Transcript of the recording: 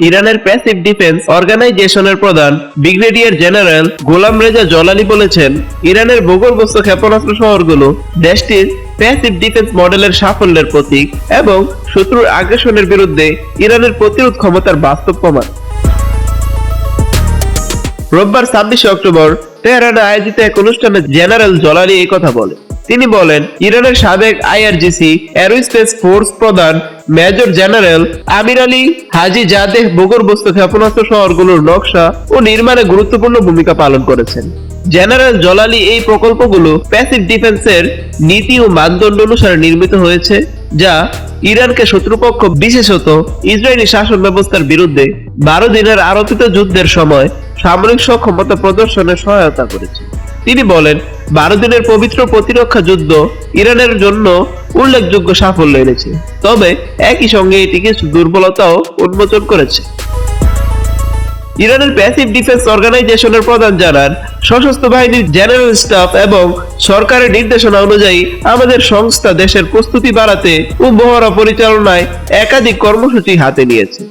ইরানের passive defence অর্গানাইজেশনের প্রধান brigadier general Gholam Reza Jalali বলেছেন, ইরানের ভূগর্ভস্থ ক্ষেপণাস্ত্র শহরগুলো দেশটির প্যাসিভ ডিফেন্স মডেলের সাফল্যের প্রতীক এবং শত্রুর আগ্রাসনের বিরুদ্ধে ইরানের প্রতিরোধ ক্ষমতার বাস্তব প্রমাণ। রোববার ছাব্বিশে অক্টোবর তেহরানে আয়োজিত এক অনুষ্ঠানে জেনারেল জলালি এই কথা বলে তিনি বলেন, ইরানের সাবেক আইআরজিসি এরোস্পেস ফোর্স প্রধান major general Amir Ali Hajizadeh ভূগর্ভস্থ ক্ষেপণাস্ত্র শহরগুলোর নকশা ও নির্মাণে গুরুত্বপূর্ণ ভূমিকা পালন করেছেন। জেনারেল জলালি এই প্রকল্পগুলো প্যাসিভ ডিফেন্সের নীতি ও মানদণ্ড অনুসারে নির্মিত হয়েছে, যা ইরানকে শত্রুপক্ষ, বিশেষত ইসরায়েলি শাসন ব্যবস্থার বিরুদ্ধে বারো দিনের আরোপিত যুদ্ধের সময় সামরিক সক্ষমতা প্রদর্শনে সহায়তা করেছে। তিনি বলেন বারো দিনের পবিত্র প্রতিরক্ষা যুদ্ধ ইরানের জন্য উল্লেখযোগ্য সাফল্য এনেছে। তবে একই সঙ্গে এটি কিছু দুর্বলতাও উন্মোচন করেছে। ইরানের প্যাসিভ ডিফেন্স অর্গানাইজেশনের প্রধান জানান, সশস্ত্র বাহিনীর জেনারেল স্টাফ এবং সরকারের নির্দেশনা অনুযায়ী আমাদের সংস্থা দেশের প্রস্তুতি বাড়াতে ও মহড়া পরিচালনায় একাধিক কর্মসূচি হাতে নিয়েছে।